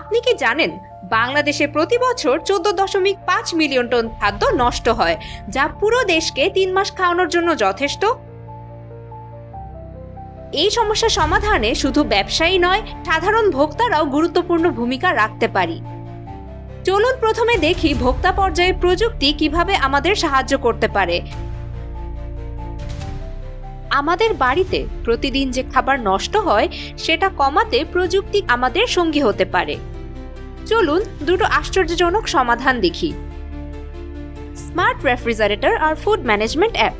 কি জানেন, বাংলাদেশে প্রতি বছর চোদ্দ দশমিক পাঁচ মিলিয়ন টন খাদ্য নষ্ট হয়, যা পুরো দেশকে তিন মাস খাওয়ানোর জন্য যথেষ্ট? এই সমস্যা সমাধানে শুধু ব্যবসায়ী নয়, সাধারণ ভোক্তারাও গুরুত্বপূর্ণ ভূমিকা রাখতে পারি। চলুন প্রথমে দেখি ভোক্তা পর্যায়ে প্রযুক্তি কীভাবে আমাদের সাহায্য করতে পারে। আমাদের বাড়িতে প্রতিদিন যে খাবার নষ্ট হয়, সেটা কমাতে প্রযুক্তি আমাদের সঙ্গী হতে পারে। চলুন দুটো আশ্চর্যজনক সমাধান দেখি। স্মার্ট রেফ্রিজারেটর আর food management app.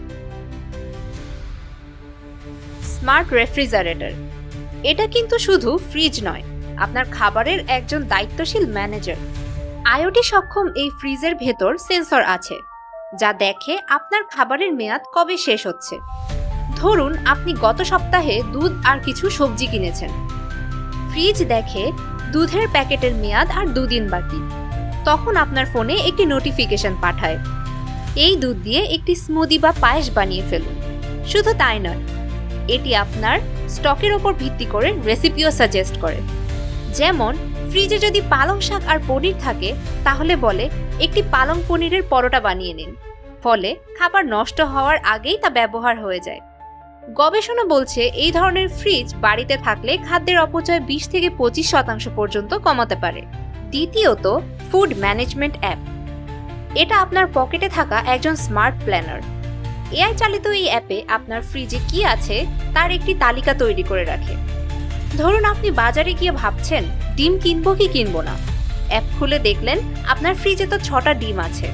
Smart refrigerator. এটা কিন্তু শুধু ফ্রিজ নয়, আপনার খাবারের একজন দায়িত্বশীল ম্যানেজার। আইওটি সক্ষম এই ফ্রিজের ভেতর সেন্সর আছে, যা দেখে আপনার খাবারের মেয়াদ কবে শেষ হচ্ছে। ধরুন আপনি গত সপ্তাহে দুধ আর কিছু সবজি কিনেছেন। ফ্রিজ দেখে দুধের প্যাকেটের মেয়াদ আর দুদিন বাকি। তখন আপনার ফোনে একটি নোটিফিকেশন পাঠায়। এই দুধ দিয়ে একটি স্মুদি বা পায়েস বানিয়ে ফেলুন। শুধু তাই নয়, এটি আপনার স্টকের ওপর ভিত্তি করে রেসিপিও সাজেস্ট করে। যেমন, ফ্রিজে যদি পালং শাক আর পনির থাকে, তাহলে বলে একটি পালং পনিরের পরোটা বানিয়ে নিন। ফলে খাবার নষ্ট হওয়ার আগেই তা ব্যবহার হয়ে যায়। গবেষণা বলছে এই ধরনের ফ্রিজ বাড়িতে থাকলে খাদ্যের অপচয় বিশ থেকে পঁচিশ শতাংশ পর্যন্ত কমাতে পারে। দ্বিতীয়ত ফুড ম্যানেজমেন্ট অ্যাপ এটা আপনার পকেটে থাকা একজন স্মার্ট প্ল্যানার এআই চালিত এই অ্যাপে আপনার ফ্রিজে কি আছে তার একটি তালিকা তৈরি করে রাখে। ধরুন আপনি বাজারে গিয়ে ভাবছেন, ডিম কিনবো কি কিনবো না? অ্যাপ খুলে দেখলেন, আপনার ফ্রিজে তো ছটা ডিম আছে।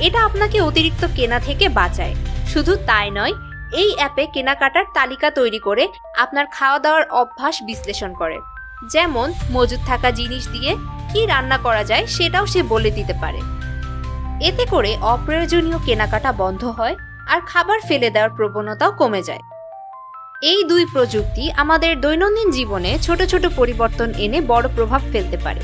এটা আপনাকে অতিরিক্ত কেনা থেকে বাঁচায়। শুধু তাই নয় এই অ্যাপে কেনাকাটার তালিকা তৈরি করে আপনার খাওয়া দাওয়ার অভ্যাস বিশ্লেষণ করে। যেমন, মজুদ থাকা জিনিস দিয়ে কি রান্না করা যায় সেটাও সে বলে দিতে পারে। এতে করে অপ্রয়োজনীয় কেনাকাটা বন্ধ হয় আর খাবার ফেলে দেওয়ার প্রবণতাও কমে যায়। এই দুই প্রযুক্তি আমাদের দৈনন্দিন জীবনে ছোট ছোট পরিবর্তন এনে বড় প্রভাব ফেলতে পারে।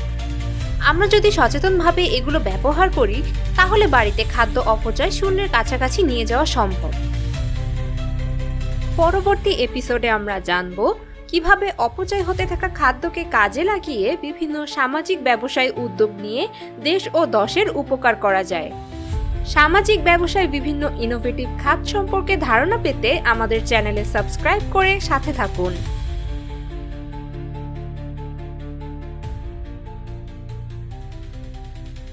আমরা যদি সচেতনভাবে এগুলো ব্যবহার করি, তাহলে বাড়িতে খাদ্য অপচয় শূন্যের কাছাকাছি নিয়ে যাওয়া সম্ভব। পরবর্তী এপিসোডে আমরা জানব কীভাবে অপচয় হতে থাকা খাদ্যকে কাজে লাগিয়ে বিভিন্ন সামাজিক ব্যবসায় উদ্যোগ নিয়ে দেশ ও দশের উপকার করা যায়। সামাজিক ব্যবসায় বিভিন্ন ইনোভেটিভ খাত সম্পর্কে ধারণা পেতে আমাদের চ্যানেলে সাবস্ক্রাইব করে সাথে থাকুন।